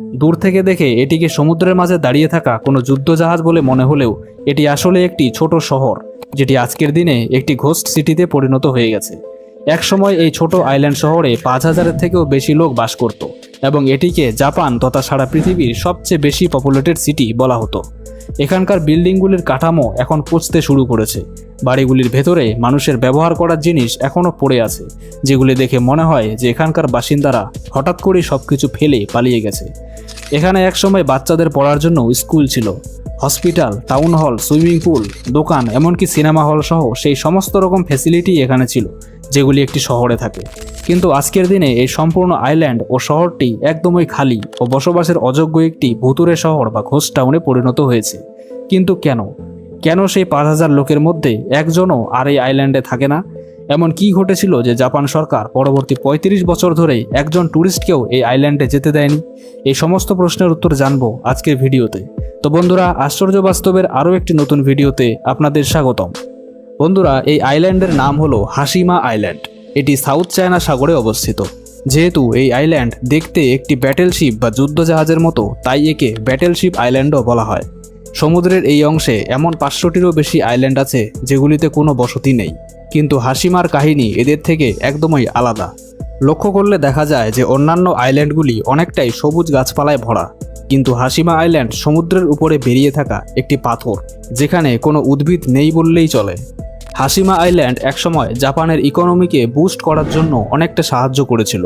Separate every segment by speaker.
Speaker 1: দূর থেকে দেখে এটিকে সমুদ্রের মাঝে দাঁড়িয়ে থাকা কোনো যুদ্ধজাহাজ বলে মনে হলেও এটি আসলে একটি ছোট শহর, যেটি আজকের দিনে একটি ঘোস্ট সিটিতে পরিণত হয়ে গেছে। একসময় এই ছোট আইল্যান্ড শহরে পাঁচ হাজারের থেকেও বেশি লোক বাস করত এবং এটিকে জাপান তথা সারা পৃথিবীর সবচেয়ে বেশি পপুলেটেড সিটি বলা হতো। এখানকার বিল্ডিংগুলির কাঠামো এখন পচতে শুরু করেছে। বাড়িগুলির ভেতরে মানুষের ব্যবহার করার জিনিস এখনও পড়ে আছে, যেগুলি দেখে মনে হয় যে এখানকার বাসিন্দারা হঠাৎ করেই সব কিছু ফেলে পালিয়ে গেছে। এখানে একসময় বাচ্চাদের পড়ার জন্য স্কুল ছিল। Hospital, town hall, swimming pool, দোকান, এমনকি সিনেমা হল সহ সেই সমস্ত রকম ফ্যাসিলিটি এখানে ছিল। যেগুলি একটি শহরে থাকে। কিন্তু আজকের দিনে এই সম্পূর্ণ আইল্যান্ড ও শহরটি একদমই খালি ও বসবাসের অযোগ্য একটি ভুতুরে শহর বা ঘোষ টাউনে পরিণত হয়েছে। কিন্তু কেন? কেন সেই পাঁচ হাজার লোকের মধ্যে একজনও আর এই আইল্যান্ডে থাকে না? এমন কি ঘটেছিল যে জাপান সরকার পরবর্তী ৩৫ বছর ধরে একজন ট্যুরিস্টকেও এই আইল্যান্ডে যেতে দেয়নি? এই সমস্ত প্রশ্নের উত্তর জানব আজকের ভিডিওতে। তো বন্ধুরা, আশ্চর্য বাস্তবের আরও একটি নতুন ভিডিওতে আপনাদের স্বাগতম। বন্ধুরা, এই আইল্যান্ডের নাম হলো হাসিমা আইল্যান্ড এটি সাউথ চায়না সাগরে অবস্থিত। যেহেতু এই আইল্যান্ড দেখতে একটি ব্যাটেলশিপ বা যুদ্ধজাহাজের মতো, তাই একে ব্যাটেলশিপ আইল্যান্ডও বলা হয়। সমুদ্রের এই অংশে এমন পাঁচশোটিরও বেশি আইল্যান্ড আছে, যেগুলিতে কোনো বসতি নেই। কিন্তু হাসিমার কাহিনী এদের থেকে একদমই আলাদা। লক্ষ্য করলে দেখা যায় যে অন্যান্য আইল্যান্ডগুলি অনেকটাই সবুজ গাছপালায় ভরা। কিন্তু হাসিমা আইল্যান্ড সমুদ্রের উপরে বেরিয়ে থাকা একটি পাথর, যেখানে কোনো উদ্ভিদ নেই বললেই চলে। হাসিমা আইল্যান্ড একসময় জাপানের ইকোনমিকে বুস্ট করার জন্য অনেকটা সাহায্য করেছিল,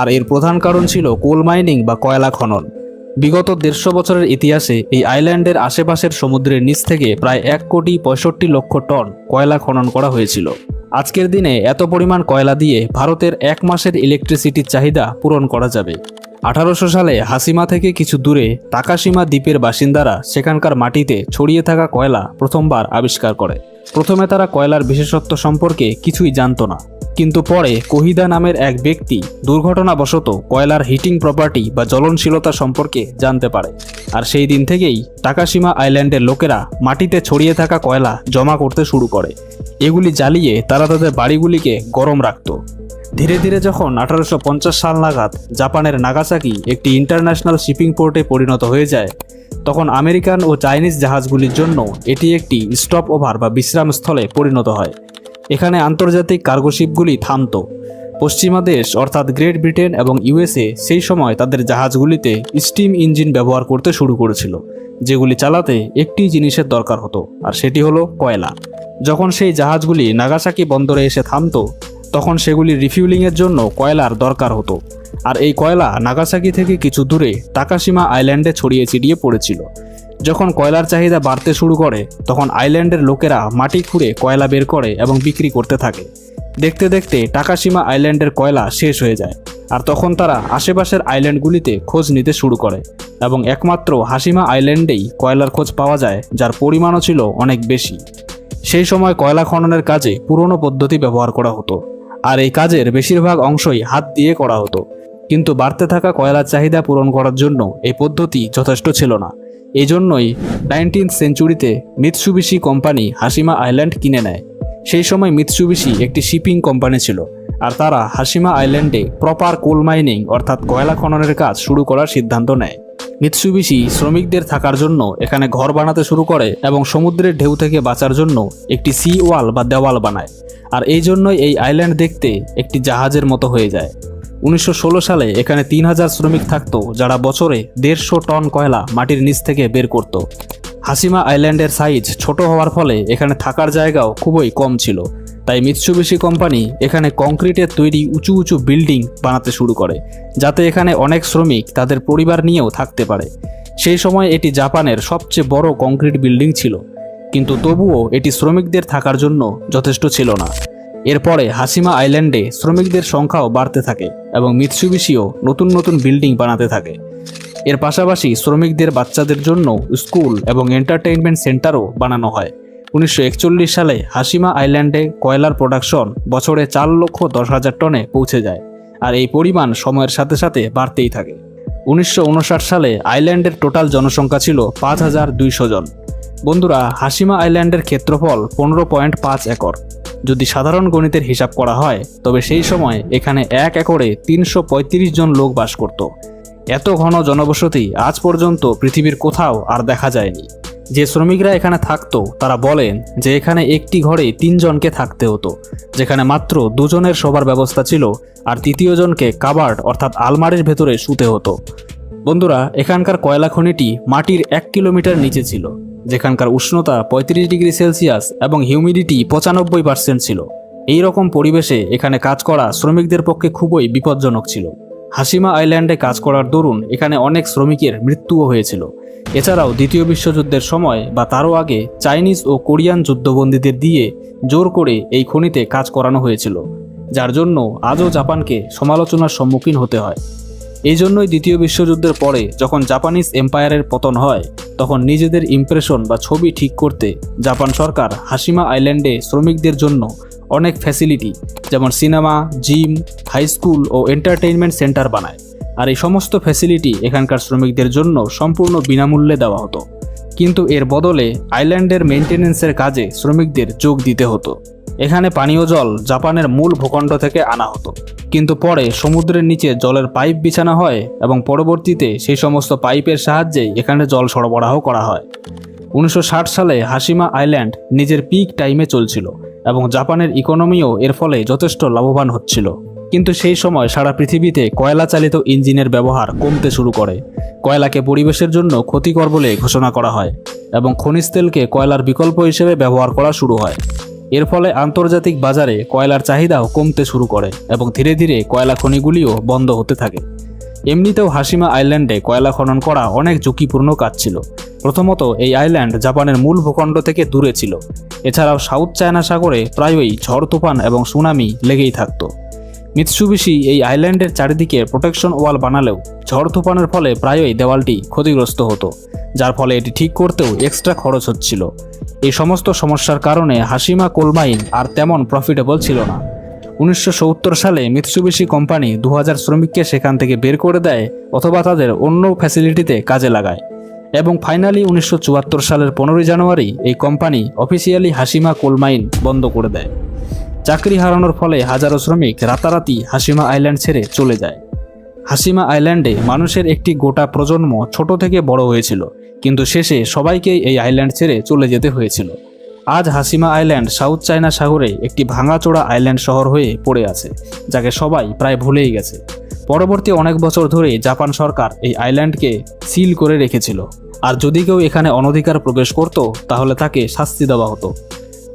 Speaker 1: আর এর প্রধান কারণ ছিল কোল মাইনিং বা কয়লা খনন। বিগত দেড়শো বছরের ইতিহাসে এই আইল্যান্ডের আশেপাশের সমুদ্রের নিচ থেকে প্রায় এক কোটি পঁয়ষট্টি লক্ষ টন কয়লা খনন করা হয়েছিল। আজকের দিনে এত পরিমাণ কয়লা দিয়ে ভারতের এক মাসের ইলেকট্রিসিটির চাহিদা পূরণ করা যাবে। আঠারোশো সালে হাসিমা থেকে কিছু দূরে তাকাসীমা দ্বীপের বাসিন্দারা সেখানকার মাটিতে ছড়িয়ে থাকা কয়লা প্রথমবার আবিষ্কার করে। প্রথমে তারা কয়লার বিশেষত্ব সম্পর্কে কিছুই জানতো না। কিন্তু পরে কহিদা নামের এক ব্যক্তি দুর্ঘটনাবশত কয়লার হিটিং প্রপার্টি বা জ্বলনশীলতা সম্পর্কে জানতে পারে। আর সেই দিন থেকেই টাকাসীমা আইল্যান্ডের লোকেরা মাটিতে ছড়িয়ে থাকা কয়লা জমা করতে শুরু করে। এগুলি জ্বালিয়ে তারা তাদের বাড়িগুলিকে গরম রাখত। ধীরে ধীরে যখন আঠারোশো পঞ্চাশ সাল নাগাদ জাপানের নাগাসাকি একটি ইন্টারন্যাশনাল শিপিং পোর্টে পরিণত হয়ে যায়, তখন আমেরিকান ও চাইনিজ জাহাজগুলির জন্য এটি একটি স্টপ ওভার বা বিশ্রামস্থলে পরিণত হয়। এখানে আন্তর্জাতিক কার্গোশিপগুলি থামত। পশ্চিমা দেশ, অর্থাৎ গ্রেট ব্রিটেন এবং ইউএসএ, সেই সময় তাদের জাহাজগুলিতে স্টিম ইঞ্জিন ব্যবহার করতে শুরু করেছিল, যেগুলি চালাতে একটি জিনিসের দরকার হতো, আর সেটি হলো কয়লা। যখন সেই জাহাজগুলি নাগাসাকি বন্দরে এসে থামতো তখন সেগুলি রিফিউলিংয়ের জন্য কয়লার দরকার হতো। আর এই কয়লা নাগাসাকি থেকে কিছু দূরে টাকাসীমা আইল্যান্ডে ছড়িয়ে ছিটিয়ে পড়েছিল। যখন কয়লার চাহিদা বাড়তে শুরু করে, তখন আইল্যান্ডের লোকেরা মাটি খুঁড়ে কয়লা বের করে এবং বিক্রি করতে থাকে। দেখতে দেখতে টাকাসীমা আইল্যান্ডের কয়লা শেষ হয়ে যায়, আর তখন তারা আশেপাশের আইল্যান্ডগুলিতে খোঁজ নিতে শুরু করে এবং একমাত্র হাসিমা আইল্যান্ডেই কয়লার খোঁজ পাওয়া যায়, যার পরিমাণও ছিল অনেক বেশি। সেই সময় কয়লা খননের কাজে পুরনো পদ্ধতি ব্যবহার করা হতো। আর এই কাজের বেশিরভাগ অংশই হাত দিয়ে করা হতো। কিন্তু বাড়তে থাকা কয়লার চাহিদা পূরণ করার জন্য এই পদ্ধতি যথেষ্ট ছিল না। এই জন্যই nineteenth century Mitsubishi company Hashima island কিনে নেয়। সেই সময় মিৎসুবিশি একটি শিপিং কোম্পানি ছিল আর তারা হাসিমা আইল্যান্ডে প্রপার কোল মাইনিং অর্থাৎ কয়লা খননের কাজ শুরু করার সিদ্ধান্ত নেয়। মিৎসুবিশি শ্রমিকদের থাকার জন্য এখানে ঘর বানাতে শুরু করে এবং সমুদ্রের ঢেউ থেকে বাঁচার জন্য একটি সি ওয়াল বা দেওয়াল বানায়। আর এই জন্যই এই আইল্যান্ড দেখতে একটি জাহাজের মতো হয়ে যায়। উনিশশো ষোলো সালে এখানে তিন হাজার শ্রমিক থাকতো, যারা বছরে দেড়শো টন কয়লা মাটির নিচ থেকে বের করত। হাসিমা আইল্যান্ডের সাইজ ছোট হওয়ার ফলে এখানে থাকার জায়গাও খুবই কম ছিল। তাই মিৎসুবিশি কোম্পানি এখানে কংক্রিটের তৈরি উঁচু উঁচু বিল্ডিং বানাতে শুরু করে, যাতে এখানে অনেক শ্রমিক তাদের পরিবার নিয়েও থাকতে পারে। সেই সময় এটি জাপানের সবচেয়ে বড় কংক্রিট বিল্ডিং ছিল, কিন্তু তবুও এটি শ্রমিকদের থাকার জন্য যথেষ্ট ছিল না। এরপরে হাসিমা আইল্যান্ডে শ্রমিকদের সংখ্যাও বাড়তে থাকে এবং মিৎসুবিশিও নতুন নতুন বিল্ডিং বানাতে থাকে। এর পাশাপাশি শ্রমিকদের বাচ্চাদের জন্য স্কুল এবং এন্টারটেইনমেন্ট সেন্টারও বানানো হয়। উনিশশো একচল্লিশ সালে হাসিমা আইল্যান্ডে কয়লার প্রোডাকশন বছরে চার লক্ষ দশ হাজার টনে পৌঁছে যায় আর এই পরিমাণ সময়ের সাথে সাথে বাড়তেই থাকে। উনিশশো উনষাট সালে আইল্যান্ডের টোটাল জনসংখ্যা ছিল পাঁচ হাজার দুইশো জন। বন্ধুরা, হাসিমা আইল্যান্ডের ক্ষেত্রফল পনেরো পয়েন্ট পাঁচ একর। যদি সাধারণ গণিতের হিসাব করা হয়, তবে সেই সময় এখানে এক একরে তিনশো পঁয়ত্রিশ জন লোক বাস করত। এত ঘন জনবসতি আজ পর্যন্ত পৃথিবীর কোথাও আর দেখা যায়নি। যে শ্রমিকরা এখানে থাকতো, তারা বলেন যে এখানে একটি ঘরে তিনজনকে থাকতে হতো, যেখানে মাত্র দুজনের শোবার ব্যবস্থা ছিল আর তৃতীয় জনকে কাবার্ড অর্থাৎ আলমারির ভেতরে শুতে হতো। বন্ধুরা, এখানকার কয়লা খনিটি মাটির এক কিলোমিটার নিচে ছিল, যেখানকার উষ্ণতা পঁয়ত্রিশ ডিগ্রি সেলসিয়াস এবং হিউমিডিটি পঁচানব্বই পার্সেন্ট ছিল। এই রকম পরিবেশে এখানে কাজ করা শ্রমিকদের পক্ষে খুবই বিপজ্জনক ছিল। হাসিমা আইল্যান্ডে কাজ করার দরুন এখানে অনেক শ্রমিকের মৃত্যুও হয়েছিল। এছাড়াও দ্বিতীয় বিশ্বযুদ্ধের সময় বা তারও আগে চাইনিজ ও কোরিয়ান যুদ্ধবন্দীদের দিয়ে জোর করে এই খনিতে কাজ করানো হয়েছিল, যার জন্য আজও জাপানকে সমালোচনার সম্মুখীন হতে হয়। এই জন্যই দ্বিতীয় বিশ্বযুদ্ধের পরে যখন জাপানিজ এম্পায়ারের পতন হয়, তখন নিজেদের ইমপ্রেশন বা ছবি ঠিক করতে জাপান সরকার হাসিমা আইল্যান্ডে শ্রমিকদের জন্য অনেক ফ্যাসিলিটি, যেমন সিনেমা, জিম, হাই স্কুল ও এন্টারটেইনমেন্ট সেন্টার বানায়। আর এই সমস্ত ফ্যাসিলিটি এখানকার শ্রমিকদের জন্য সম্পূর্ণ বিনামূল্যে দেওয়া হতো। কিন্তু এর বদলে আইল্যান্ডের মেনটেনেন্সের কাজে শ্রমিকদের যোগ দিতে হতো। এখানে পানীয় জল জাপানের মূল ভূখণ্ড থেকে আনা হতো। কিন্তু পরে সমুদ্রের নিচে জলের পাইপ বিছানো হয় এবং পরবর্তীতে সেই সমস্ত পাইপের সাহায্যে এখানে জল সরবরাহ করা হয়। উনিশশো ষাট সালে হাসিমা আইল্যান্ড নিজের পিক টাইমে চলছিল এবং জাপানের ইকোনমিও এর ফলে যথেষ্ট লাভবান হচ্ছিল। কিন্তু সেই সময় সারা পৃথিবীতে কয়লা চালিত ইঞ্জিনের ব্যবহার কমতে শুরু করে। কয়লাকে পরিবেশের জন্য ক্ষতিকর বলে ঘোষণা করা হয় এবং খনিজ তেলকে কয়লার বিকল্প হিসেবে ব্যবহার করা শুরু হয়। এর ফলে আন্তর্জাতিক বাজারে কয়লার চাহিদাও কমতে শুরু করে এবং ধীরে ধীরে কয়লা খনিগুলিও বন্ধ হতে থাকে। এমনিতেও হাসিমা আইল্যান্ডে কয়লা খনন করা অনেক ঝুঁকিপূর্ণ কাজ ছিল। প্রথমত, এই আইল্যান্ড জাপানের মূল ভূখণ্ড থেকে দূরে ছিল। এছাড়াও সাউথ চায়না সাগরে প্রায়ই ঝড়, তুফান এবং সুনামি লেগেই থাকতো। মিৎসুবিশি এই আইল্যান্ডের চারিদিকে প্রোটেকশন ওয়াল বানালেও ঝড় তুফানের ফলে প্রায়ই দেওয়ালটি ক্ষতিগ্রস্ত হতো, যার ফলে এটি ঠিক করতেও এক্সট্রা খরচ হচ্ছিল। এই সমস্ত সমস্যার কারণে হাসিমা কোলমাইন আর তেমন প্রফিটেবল ছিল না। উনিশশো সত্তর সালে মিৎসুবিশি কোম্পানি দু হাজার শ্রমিককে সেখান থেকে বের করে দেয় অথবা তাদের অন্য ফ্যাসিলিটিতে কাজে লাগায়। এবং ফাইনালি উনিশশো চুয়াত্তর সালের পনেরোই জানুয়ারি এই কোম্পানি অফিসিয়ালি হাসিমা কোলমাইন বন্ধ করে দেয়। চাকরি হারানোর ফলে হাজারো শ্রমিক রাতারাতি হাসিমা আইল্যান্ড ছেড়ে চলে যায়। হাসিমা আইল্যান্ডে মানুষের একটি গোটা প্রজন্ম ছোট থেকে বড় হয়েছিল, কিন্তু শেষে সবাইকেই এই আইল্যান্ড ছেড়ে চলে যেতে হয়েছিল। আজ হাসিমা আইল্যান্ড সাউথ চায়না সাগরে একটি ভাঙাচোড়া আইল্যান্ড শহর হয়ে পড়ে আছে, যাকে সবাই প্রায় ভুলেই গেছে। পরবর্তী অনেক বছর ধরে জাপান সরকার এই আইল্যান্ডকে সিল করে রেখেছিল। আর যদি কেউ এখানে অনধিকার প্রবেশ করত, তাহলে তাকে শাস্তি দেওয়া হতো।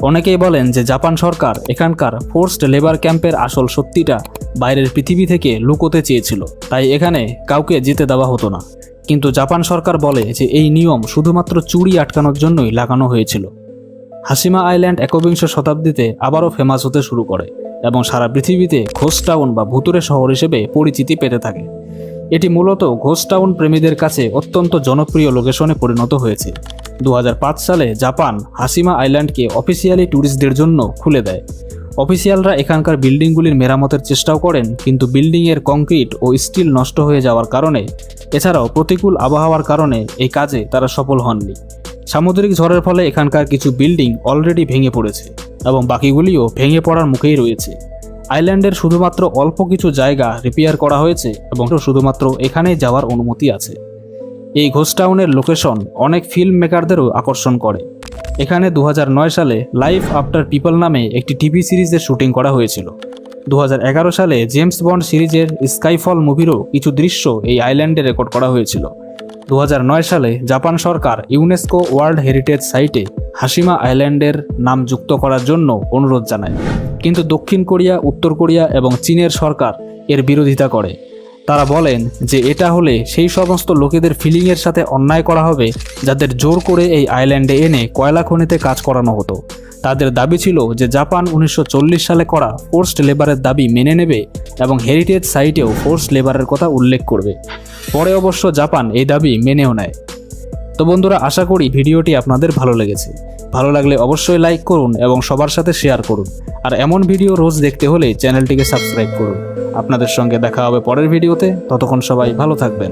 Speaker 1: অনেকেই বলেন যে জাপান সরকার এখানকার ফোর্সড লেবার ক্যাম্পের আসল সত্যিটা বাইরের পৃথিবী থেকে লুকোতে চেয়েছিল। তাই এখানে কাউকে যেতে দেওয়া হতো না। কিন্তু জাপান সরকার বলে যে এই নিয়ম শুধুমাত্র চুরি আটকানোর জন্যই লাগানো হয়েছিল। হাসিমা আইল্যান্ড একবিংশ শতাব্দীতে আবারও ফেমাস হতে শুরু করে এবং সারা পৃথিবীতে ঘোষ টাউন বা ভুতুরে শহর হিসেবে পরিচিতি পেতে থাকে। এটি মূলত ঘোষ টাউন প্রেমীদের কাছে অত্যন্ত জনপ্রিয় লোকেশনে পরিণত হয়েছে। দু হাজার পাঁচ সালে জাপান হাসিমা আইল্যান্ডকে অফিসিয়ালি ট্যুরিস্টদের জন্য খুলে দেয়। অফিসিয়ালরা এখানকার বিল্ডিংগুলির মেরামতের চেষ্টাও করেন, কিন্তু বিল্ডিংয়ের কংক্রিট ও স্টিল নষ্ট হয়ে যাওয়ার কারণে, এছাড়াও প্রতিকূল আবহাওয়ার কারণে এই কাজে তারা সফল হননি। সামুদ্রিক ঝড়ের ফলে এখানকার কিছু বিল্ডিং অলরেডি ভেঙে পড়েছে এবং বাকিগুলিও ভেঙে পড়ার মুখেই রয়েছে। আইল্যান্ডের শুধুমাত্র অল্প কিছু জায়গা রিপেয়ার করা হয়েছে এবং শুধুমাত্র এখানেই যাওয়ার অনুমতি আছে। এই ঘোস্টাউনের লোকেশন অনেক ফিল্ম মেকারদেরও আকর্ষণ করে। এখানে দু হাজার নয় সালে লাইফ আফটার পিপল নামে একটি টিভি সিরিজের শুটিং করা হয়েছিল। দু হাজার এগারো সালে জেমস বন্ড সিরিজের স্কাইফল মুভিরও কিছু দৃশ্য এই আইল্যান্ডে রেকর্ড করা হয়েছিল। দু হাজার নয় সালে জাপান সরকার ইউনেস্কো ওয়ার্ল্ড হেরিটেজ সাইটে হাসিমা আইল্যান্ডের নাম যুক্ত করার জন্য অনুরোধ জানায়। কিন্তু দক্ষিণ কোরিয়া, উত্তর কোরিয়া এবং চীনের সরকার এর বিরোধিতা করে। তারা বলেন যে এটা হলে সেই সমস্ত লোকেদের ফিলিংয়ের সাথে অন্যায় করা হবে যাদের জোর করে এই আইল্যান্ডে এনে কয়লা খনিতে কাজ করানো হতো। তাদের দাবি ছিল যে জাপান উনিশশো চল্লিশ সালে করা ফোর্সড লেবারের দাবি মেনে নেবে এবং হেরিটেজ সাইটেও ফোর্সড লেবারের কথা উল্লেখ করবে। পরে অবশ্য জাপান এই দাবি মেনেও নেয়। তো বন্ধুরা, আশা করি ভিডিওটি আপনাদের ভালো লেগেছে। ভালো লাগলে অবশ্যই লাইক করুন এবং সবার সাথে শেয়ার করুন। আর এমন ভিডিও রোজ দেখতে হলে চ্যানেলটিকে সাবস্ক্রাইব করুন। আপনাদের সঙ্গে দেখা হবে পরের ভিডিওতে ততক্ষণ সবাই ভালো থাকবেন।